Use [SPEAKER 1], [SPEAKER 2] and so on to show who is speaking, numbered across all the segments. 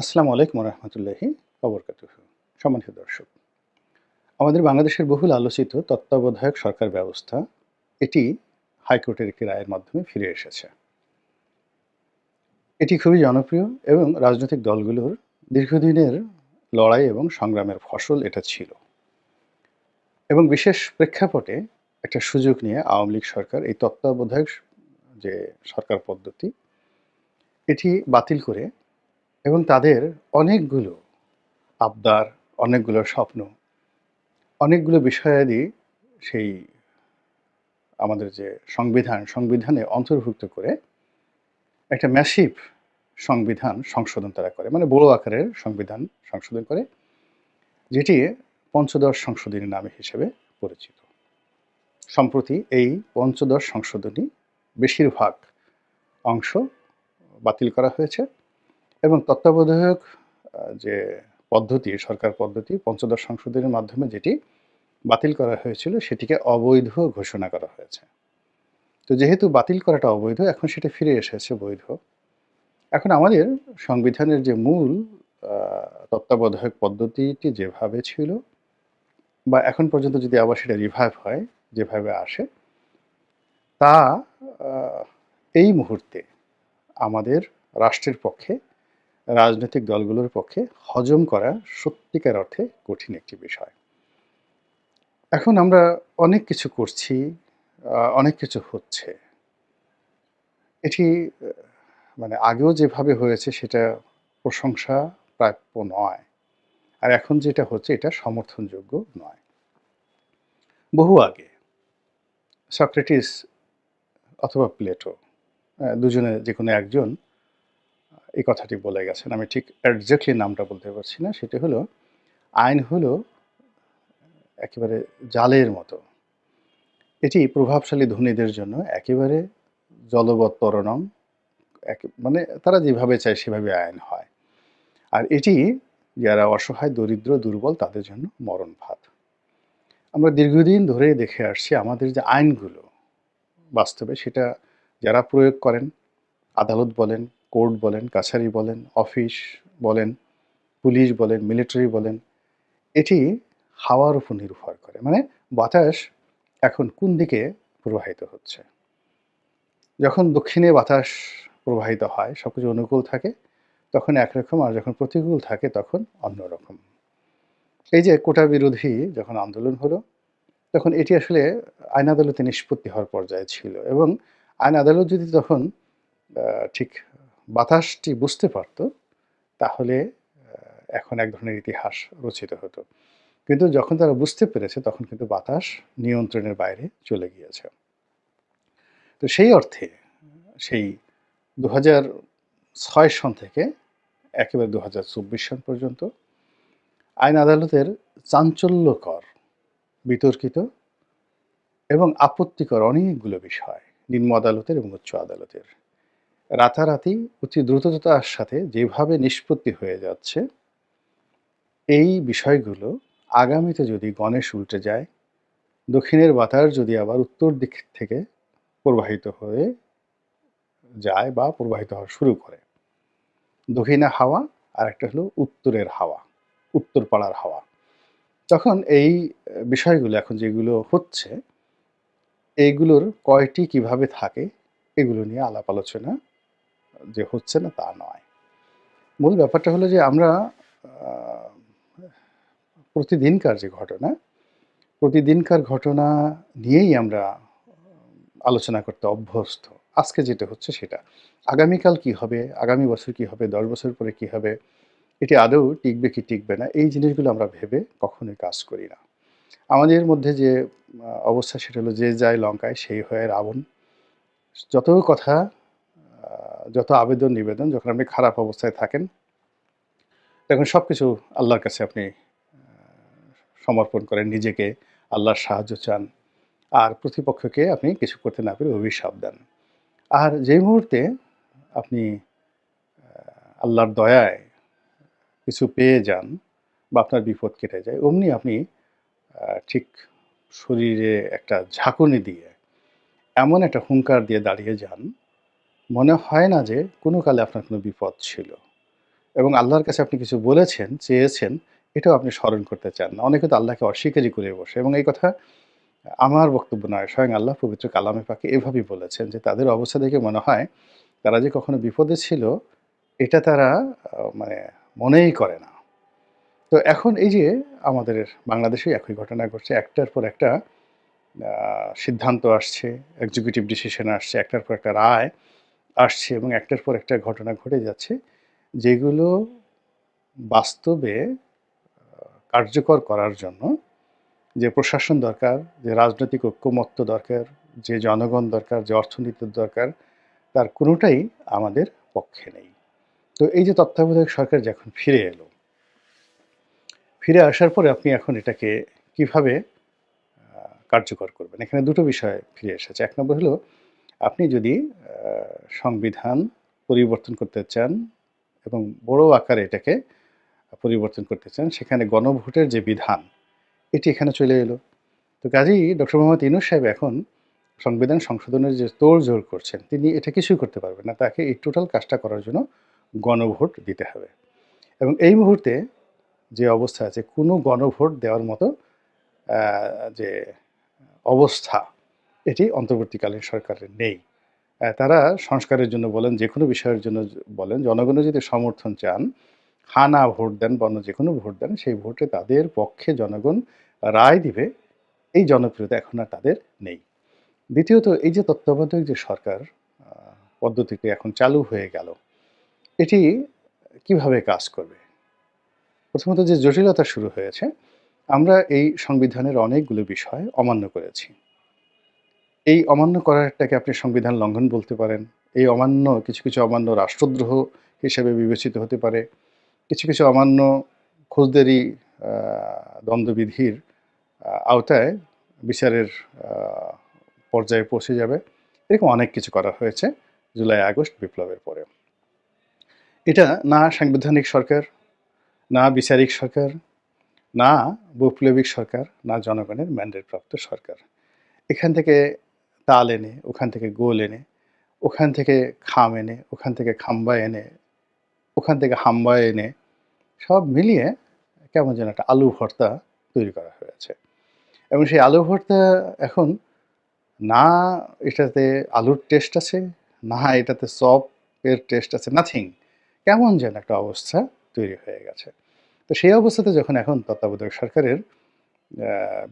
[SPEAKER 1] আসসালামু আলাইকুম রহমতুল্লাহি অবরকাতুহ সম্মানিত দর্শক, আমাদের বাংলাদেশের বহুল আলোচিত তত্ত্বাবধায়ক সরকার ব্যবস্থা, এটি হাইকোর্টের একটি রায়ের মাধ্যমে ফিরে এসেছে। এটি খুবই জনপ্রিয় এবং রাজনৈতিক দলগুলোর দীর্ঘদিনের লড়াই এবং সংগ্রামের ফসল এটা ছিল। এবং বিশেষ প্রেক্ষাপটে একটা সুযোগ নিয়ে আওয়ামী লীগ সরকার এই তত্ত্বাবধায়ক যে সরকার পদ্ধতি, এটি বাতিল করে এবং তাদের অনেকগুলো আবদার, অনেকগুলো স্বপ্ন, অনেকগুলো বিষয়াদি সেই আমাদের যে সংবিধান, সংবিধানে অন্তর্ভুক্ত করে একটা ম্যাসিভ সংবিধান সংশোধন তারা করে মানে বড় আকারের সংবিধান সংশোধন করে, যেটি পঞ্চদশ সংশোধনী নামে হিসেবে পরিচিত। সম্প্রতি এই পঞ্চদশ সংশোধনী বেশিরভাগ অংশ বাতিল করা হয়েছে। এবং তত্ত্বাবধায়ক যে পদ্ধতি, সরকার পদ্ধতি, পঞ্চদশ সংশোধনের মাধ্যমে যেটি বাতিল করা হয়েছিল, সেটিকে অবৈধ ঘোষণা করা হয়েছে। তো যেহেতু বাতিল করাটা অবৈধ, এখন সেটা ফিরে এসেছে বৈধ। এখন আমাদের সংবিধানের যে মূল তত্ত্বাবধায়ক পদ্ধতিটি যেভাবে ছিল, বা এখন পর্যন্ত যদি আবার সেটা রিভাইভ হয়, যেভাবে আসে, তা এই মুহূর্তে আমাদের রাষ্ট্রের পক্ষে রাজনৈতিক দলগুলোর পক্ষে হজম করা সত্যিকার অর্থে কঠিন একটি বিষয়। এখন আমরা অনেক কিছু করছি অনেক কিছু হচ্ছে। এটি মানে আগেও যেভাবে হয়েছে সেটা প্রশংসা প্রাপ্য নয়। আর এখন যেটা হচ্ছে এটা সমর্থনযোগ্য নয়। বহু আগে সক্রেটিস অথবা প্লেটো দুজনে যে কোনো একজন এই কথাটি বলে গেছেন। আমি ঠিক একজাক্টলি নামটা বলতে পারছি না। সেটি হলো, আইন হলো একেবারে জালের মতো। এটি প্রভাবশালী ধনীদের জন্য একেবারে জলবত্তরণম এক মানে তারা যেভাবে চায় সেভাবে আইন হয়। আর এটি যারা অসহায়, দরিদ্র, দুর্বল, তাদের জন্য মরণ ভাত আমরা দীর্ঘদিন ধরে দেখে আসছি আমাদের যে আইনগুলো বাস্তবে সেটা যারা প্রয়োগ করেন, আদালত বলেন কোর্ট বলেন, কাছারি বলেন, অফিস বলেন, পুলিশ বলেন, মিলিটারি বলেন, এটি হাওয়ার উপর নির্ভর করে। মানে বাতাস এখন কোন দিকে প্রবাহিত হচ্ছে? যখন দক্ষিণে বাতাস প্রবাহিত হয় সব কিছু অনুকূল থাকে, তখন একরকম, আর যখন প্রতিকূল থাকে, তখন অন্যরকম। এই যে কোটা বিরোধী যখন আন্দোলন হলো, তখন এটি আসলে আইন আদালতে নিষ্পত্তি হওয়ার পর্যায়ে ছিল এবং আইন আদালত যদি তখন ঠিক বাতাসটি বুঝতে পারত, তাহলে এখন এক ধরনের ইতিহাস রচিত হতো। কিন্তু যখন তারা বুঝতে পেরেছে, তখন কিন্তু বাতাস নিয়ন্ত্রণের বাইরে চলে গিয়েছে। তো সেই অর্থে, সেই দু ছয় সন থেকে একেবারে দু চব্বিশ সন পর্যন্ত আইন আদালতের চাঞ্চল্যকর, বিতর্কিত এবং আপত্তিকর অনেকগুলো বিষয় নিম্ন আদালতের এবং উচ্চ আদালতের রাতারাতি অতি দ্রুততার সাথে যেভাবে নিষ্পত্তি হয়ে যাচ্ছে, এই বিষয়গুলো আগামীতে যদি গণেশ উল্টে যায়, দক্ষিণের বাতাস যদি আবার উত্তর দিক থেকে প্রবাহিত হয়ে যায় বা প্রবাহিত হওয়া শুরু করে। দক্ষিণে হাওয়া আর একটা হলো উত্তরের হাওয়া, উত্তর পাড়ার হাওয়া। তখন এই বিষয়গুলো এখন যেগুলো হচ্ছে এইগুলোর কয়টি কীভাবে থাকে, এগুলো নিয়ে আলাপ আলোচনা যে হচ্ছে না, তা নয়। মূল ব্যাপারটা হলো যে আমরা প্রতিদিনকার যে ঘটনা, প্রতিদিনকার ঘটনা নিয়েই আমরা আলোচনা করতে অভ্যস্ত। আজকে যেটা হচ্ছে সেটা। আগামীকাল কি হবে? আগামী বছর কি হবে? দশ বছর পরে কি হবে? এটি আদৌ টিকবে কি টিকবে না? এই জিনিসগুলো আমরা ভেবে কখনোই কাজ করি না। আমাদের মধ্যে যে অবস্থা সেটা হলো যে যায় লঙ্কায় সেই হয়ে রাবণ। যত কথা যত আবেদন নিবেদন, যখন আপনি খারাপ অবস্থায় থাকেন তখন সব কিছু আল্লাহর কাছে আপনি সমর্পণ করেন, নিজেকে আল্লাহর সাহায্য চান। আর প্রতিপক্ষকে আপনি কিছু করতে না পেরে অভিশাপ দেন। আর যে মুহূর্তে আপনি আল্লাহর দয়ায় কিছু পেয়ে যান বা আপনার বিপদ কেটে যায়, অমনি আপনি ঠিক শরীরে একটা ঝাঁকুনি দিয়ে, এমন একটা হুঙ্কার দিয়ে দাঁড়িয়ে যান মনে হয় না যে কোনো কালে আপনার কোনো বিপদ ছিল এবং আল্লাহর কাছে আপনি কিছু বলেছেন, চেয়েছেন, এটাও আপনি স্মরণ করতে চান না। অনেকে তো আল্লাহকে অস্বীকারী করে বসে এবং এই কথা আমার বক্তব্য নয়, স্বয়ং আল্লাহ পবিত্র কালামে পাকে এভাবেই বলেছেন যে তাদের অবস্থা দেখে মনে হয় তারা যে কখনো বিপদে ছিল এটা তারা মানে মনেই করে না। তো এখন এই যে আমাদের বাংলাদেশে একই ঘটনা ঘটছে। একটার পর একটা সিদ্ধান্ত আসছে, এক্সিকিউটিভ ডিসিশন আসছে, একটার পর একটা রায় আসছে এবং একটার পর একটা ঘটনা ঘটে যাচ্ছে। যেগুলো বাস্তবে কার্যকর করার জন্য যে প্রশাসন দরকার, যে রাজনৈতিক ঐক্যমত্য দরকার, যে জনগণ দরকার, যে অর্থনীতির দরকার, তার কোনোটাই আমাদের পক্ষে নেই। তো এই যে তত্ত্বাবধায়ক সরকার যখন ফিরে এলো ফিরে আসার পরে আপনি এখন এটাকে কীভাবে কার্যকর করবেন? এখানে দুটো বিষয় ফিরে এসেছে। এক নম্বর হলো আপনি যদি সংবিধান পরিবর্তন করতে চান এবং বড় আকারে এটাকে পরিবর্তন করতে চান, সেখানে গণভোটের যে বিধান, এটি এখানে চলে এলো। তো কাজেই ডক্টর মোহাম্মদ ইউনূস সাহেব এখন সংবিধান সংশোধনের যে তোড়জোড় করছেন, তিনি এটা কিছুই করতে পারবেন না। তাকে এই টোটাল কাজটা করার জন্য গণভোট দিতে হবে। এবং এই মুহূর্তে যে অবস্থা আছে, কোনো গণভোট দেওয়ার মতো যে অবস্থা, এটি অন্তর্বর্তীকালীন সরকারের নেই। তারা সংস্কারের জন্য বলেন, যে কোনো বিষয়ের জন্য বলেন, জনগণের যদি সমর্থন চান, হা না ভোট দেন বা অন্য যেকোনো ভোট দেন, সেই ভোটে তাদের পক্ষে জনগণ রায় দিবে, এই জনপ্রিয়তা এখন আর তাদের নেই। দ্বিতীয়ত এই যে তত্ত্বাবধায়ক যে সরকার আ পদ্ধতিটি এখন চালু হয়ে গেল, এটি কীভাবে কাজ করবে? প্রথমত যে জটিলতা শুরু হয়েছে, আমরা এই সংবিধানের অনেকগুলো বিষয় অমান্য করেছি। এই অমান্য করাটাকে আপনি সংবিধান লঙ্ঘন বলতে পারেন। এই অমান্য কিছু, কিছু অমান্য রাষ্ট্রদ্রোহ হিসেবে বিবেচিত হতে পারে। কিছু, কিছু অমান্য ফৌজদারি আ দ্বন্দ্ববিধির আওতায় বিচারের পর্যায়ে পৌঁছে যাবে। এরকম অনেক কিছু করা হয়েছে জুলাই আগস্ট বিপ্লবের পরে। এটা না সাংবিধানিক সরকার, না বিচারিক সরকার, না বৈপ্লবিক সরকার, না জনগণের ম্যান্ডেট প্রাপ্ত সরকার। এখান থেকে তাল এনে, ওখান থেকে গোল এনে, ওখান থেকে খাম এনে, ওখান থেকে খাম্বা এনে, ওখান থেকে হাম্বা এনে, সব মিলিয়ে কেমন যেন একটা আলু ভর্তা তৈরি করা হয়েছে। এবং সেই আলু ভর্তা এখন না এটাতে আলুর টেস্ট আছে, না এটাতে চপের টেস্ট আছে, নাথিং। কেমন যেন একটা অবস্থা তৈরি হয়ে গেছে। তো সেই অবস্থাতে যখন এখন তত্ত্বাবধায়ক সরকারের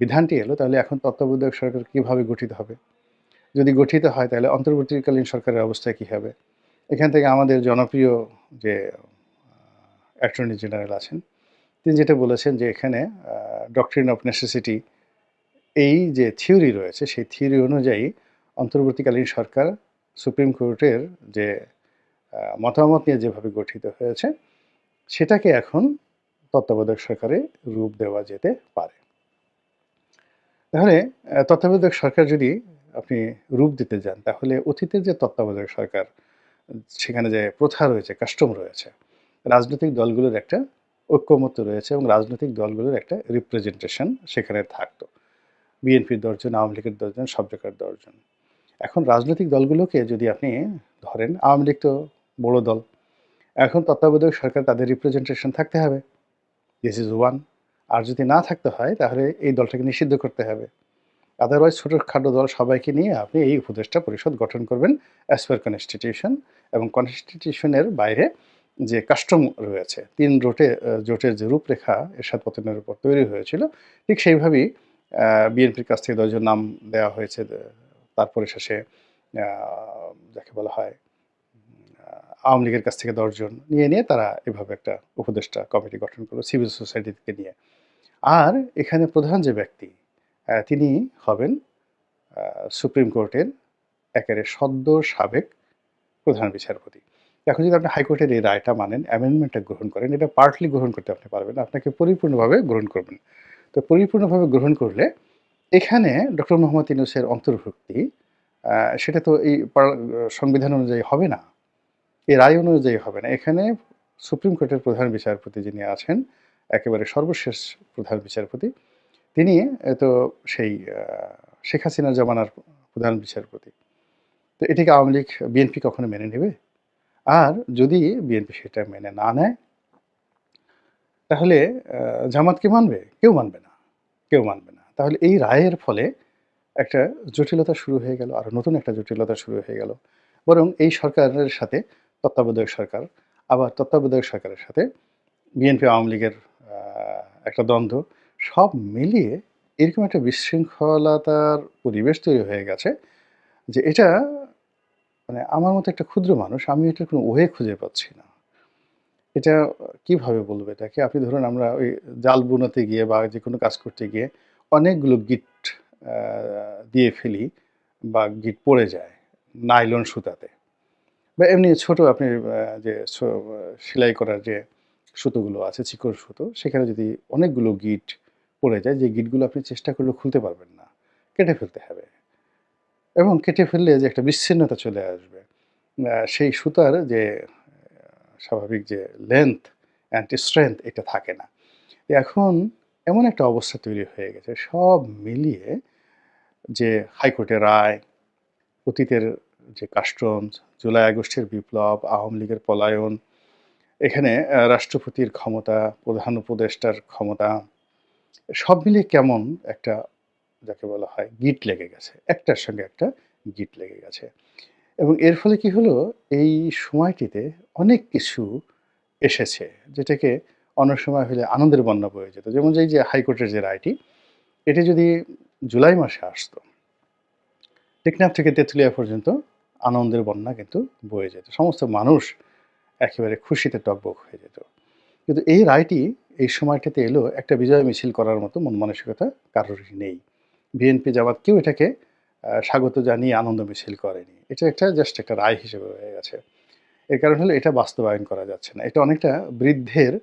[SPEAKER 1] বিধানটি এলো, তাহলে এখন তত্ত্বাবধায়ক সরকার কীভাবে গঠিত হবে? যদি গঠিত হয় তাহলে অন্তর্বর্তীকালীন সরকারের অবস্থা কী হবে? এখান থেকে আমাদের জনপ্রিয় যে অ্যাটর্নি জেনারেল আছেন, তিনি যেটা বলেছেন যে এখানে ডক্ট্রিন অফ নেসেসিটি এই যে থিওরি রয়েছে, সেই থিওরি অনুযায়ী অন্তর্বর্তীকালীন সরকার সুপ্রিম কোর্টের যে মতামত নিয়ে যেভাবে গঠিত হয়েছে, সেটাকে এখন তত্ত্বাবধায়ক সরকারে রূপ দেওয়া যেতে পারে। তাহলে তত্ত্বাবধায়ক সরকার যদি আপনি রূপ দিতে যান, তাহলে অতীতের যে তত্ত্বাবধায়ক সরকার, সেখানে যে প্রথা রয়েছে, কাস্টম রয়েছে, রাজনৈতিক দলগুলোর একটা ঐক্যমত্য রয়েছে এবং রাজনৈতিক দলগুলোর একটা রিপ্রেজেন্টেশন সেখানে থাকতো। বিএনপির ১০ জন, আওয়ামী লীগের ১০ জন, সব জায়গার ১০ জন। এখন রাজনৈতিক দলগুলোকে যদি আপনি ধরেন, আওয়ামী লীগ তো বড় দল। এখন তত্ত্বাবধায়ক সরকার তাদের রিপ্রেজেন্টেশন থাকতে হবে। This is one. আর যদি না থাকতে হয়, তাহলে এই দলটাকে নিষিদ্ধ করতে হবে। আদারওয়াইজ ছোটখাটো দল সবাইকে নিয়ে আপনি এই উপদেষ্টা পরিষদ গঠন করবেন অ্যাজ পার কনস্টিটিউশন এবং কনস্টিটিউশনের বাইরে যে কাস্টম রয়েছে, তিন রোটে জোটের যে রূপরেখা এরশাদ পতনের উপর তৈরি হয়েছিল, ঠিক সেইভাবেই বিএনপির কাছ থেকে দশজন নাম দেওয়া হয়েছে। তারপরে শেষে যাকে বলা হয় আওয়ামী লীগের কাছ থেকে দশজন নিয়ে, নিয়ে তারা এভাবে একটা উপদেষ্টা কমিটি গঠন করল সিভিল সোসাইটি থেকে নিয়ে। আর এখানে প্রধান যে ব্যক্তি, তিনি হবেন সুপ্রিম কোর্টের একেবারে সদ্য সাবেক প্রধান বিচারপতি। এখন যদি আপনি হাইকোর্টের এই রায়টা মানেন, অ্যামেন্ডমেন্টটা গ্রহণ করেন, এটা পার্টলি গ্রহণ করতে আপনি পারবেন আপনাকে পরিপূর্ণভাবে গ্রহণ করবেন। তো পরিপূর্ণভাবে গ্রহণ করলে এখানে ডক্টর মোহাম্মদ ইউনূসের অন্তর্ভুক্তি সেটা তো এই সংবিধান অনুযায়ী হবে না। এই রায় অনুযায়ী হবে না। এখানে সুপ্রিম কোর্টের প্রধান বিচারপতি যিনি আছেন, একেবারে সর্বশেষ প্রধান বিচারপতি, তিনি তো সেই শেখ হাসিনার জমানার প্রধান বিচারপতি। তো এটিকে আওয়ামী লীগ, বিএনপি কখনো মেনে নেবে? আর যদি বিএনপি সেটা মেনে না নেয়, তাহলে আহ, জামাত কি মানবে কেউ মানবে না কেউ মানবে না তাহলে এই রায়ের ফলে একটা জটিলতা শুরু হয়ে গেল আর নতুন একটা জটিলতা শুরু হয়ে গেল বরং এই সরকারের সাথে তত্ত্বাবধায়ক সরকার আবার তত্ত্বাবধায়ক সরকারের সাথে বিএনপি আওয়ামী লীগের একটা দ্বন্দ্ব সব মিলিয়ে এরকম একটা বিশৃঙ্খলতার পরিবেশ তৈরি হয়ে গেছে যে এটা মানে আমার মতো একটা ক্ষুদ্র মানুষ, আমি এটার কোনো ওয়ে খুঁজে পাচ্ছি না। এটা কীভাবে বলব এটাকে? আপনি ধরুন আমরা ওই জাল বুনাতে গিয়ে বা যে কোনো কাজ করতে গিয়ে অনেকগুলো গিট দিয়ে ফেলি বা গিট পড়ে যায় নাইলন সুতাতে। বা এমনি ছোট আপনি যে সেলাই করার যে সুতোগুলো আছে চিকন সুতো, সেখানে যদি অনেকগুলো গিট পড়ে যায় যে গিটগুলো আপনি চেষ্টা করলেও খুলতে পারবেন না, কেটে ফেলতে হবে। এবং কেটে ফেললে যে একটা বিচ্ছিন্নতা চলে আসবে। সেই সুতার যে স্বাভাবিক যে লেন্থ অ্যান্টি স্ট্রেংথ এটা থাকে না। এখন এমন একটা অবস্থা তৈরি হয়ে গেছে, সব মিলিয়ে যে হাইকোর্টের রায়, অতীতের যে কাস্টমস জুলাই আগস্টের বিপ্লব, আওয়ামী লীগের পলায়ন, এখানে রাষ্ট্রপতির ক্ষমতা, প্রধান উপদেষ্টার ক্ষমতা সব মিলে কেমন একটা, যাকে বলা হয় গিট লেগে গেছে, একটার সঙ্গে একটা গিট লেগে গেছে। এবং এর ফলে কি হলো? এই সময়টিতে অনেক কিছু এসেছে যেটাকে অন্য সময় হলে আনন্দের বন্যা বয়ে যেত। যেমন এই যে হাইকোর্টের যে রায়টি, এটি যদি জুলাই মাসে আসতো টেকনাফ থেকে তেঁতুলিয়া পর্যন্ত আনন্দের বন্যা কিন্তু বয়ে যেত। সমস্ত মানুষ একেবারে খুশিতে টকবক হয়ে যেত। কিন্তু এই রায়টি এই সময়টাতে এলো একটা বিজয় মিছিল করার মতো মন মানসিকতা কারোরই নেই। বিএনপি জামাত কেউ এটাকে স্বাগত জানিয়ে আনন্দ মিছিল করেনি। এটা একটা জাস্ট একটা রায় হিসেবে হয়ে গেছে। এর কারণ হলো এটা বাস্তবায়ন করা যাচ্ছে না। এটা অনেকটা বৃদ্ধের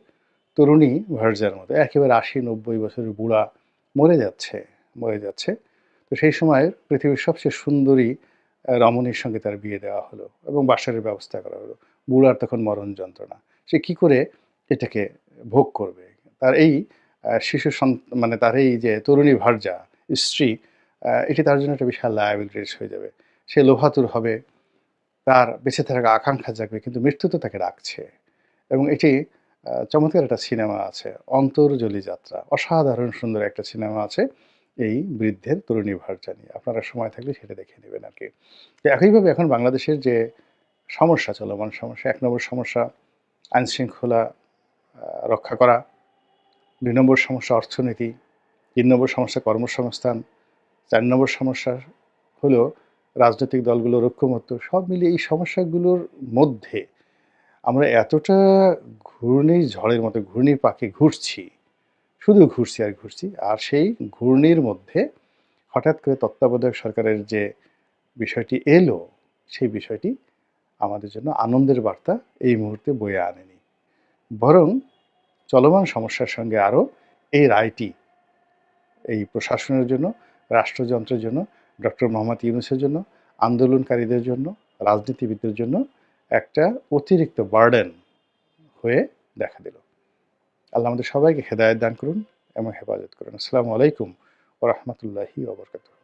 [SPEAKER 1] তরুণী ভার্জার মতো, একেবারে আশি নব্বই বছরের বুড়া মরে যাচ্ছে মরে যাচ্ছে। তো সেই সময় পৃথিবীর সবচেয়ে সুন্দরী রমণীর সঙ্গে তার বিয়ে দেওয়া হলো এবং বাসারের ব্যবস্থা করা হলো। বুড়ার তখন মরণ যন্ত্রণা। সে কি করে এটাকে ভোগ করবে। তার এই শিশু মানে তার এই যে তরুণী ভার্যা স্ত্রী এটি তার জন্য একটা বিশাল লায়াবিলিটিস হয়ে যাবে। সে লোভাতুর হবে তার বেঁচে থাকা আকাঙ্ক্ষা জাগবে কিন্তু মৃত্যু তো তাকে ডাকছে। এবং এটি চমৎকার একটা সিনেমা আছে অন্তর্জলি যাত্রা। অসাধারণ সুন্দর একটা সিনেমা আছে এই বৃদ্ধের তরুণী ভার্যা নিয়ে। আপনারা সময় থাকলে সেটা দেখে নেবেন আর কি। একইভাবে এখন বাংলাদেশের যে সমস্যা চলমান সমস্যা এক নম্বর সমস্যা আইন শৃঙ্খলা আহ, রক্ষা করা। দুই নম্বর সমস্যা অর্থনীতি, তিন নম্বর সমস্যা কর্মসংস্থান, চার নম্বর সমস্যা হলো রাজনৈতিক দলগুলোর ঐক্যমত্য। সব মিলিয়ে এই সমস্যাগুলোর মধ্যে আমরা এতটা ঘূর্ণি ঝড়ের মতো, ঘূর্ণির পাকে ঘুরছি, শুধু ঘুরছি আর ঘুরছি, আর সেই ঘূর্ণির মধ্যে হঠাৎ করে তত্ত্বাবধায়ক সরকারের যে বিষয়টি এলো, সেই বিষয়টি আমাদের জন্য আনন্দের বার্তা এই মুহূর্তে বয়ে আনেনি। বরং চলমান সমস্যার সঙ্গে আরও এই রায়টি এই প্রশাসনের জন্য, রাষ্ট্রযন্ত্রের জন্য, ডক্টর মোহাম্মদ ইউনুসের জন্য, আন্দোলনকারীদের জন্য, রাজনীতিবিদদের জন্য একটা অতিরিক্ত বার্ডেন হয়ে দেখা দিল। আল্লাহ আমাদের সবাইকে হেদায়ত দান করুন এবং হেফাজত করুন। আসসালামু আলাইকুম ও রহমতুল্লাহি ওবরকাত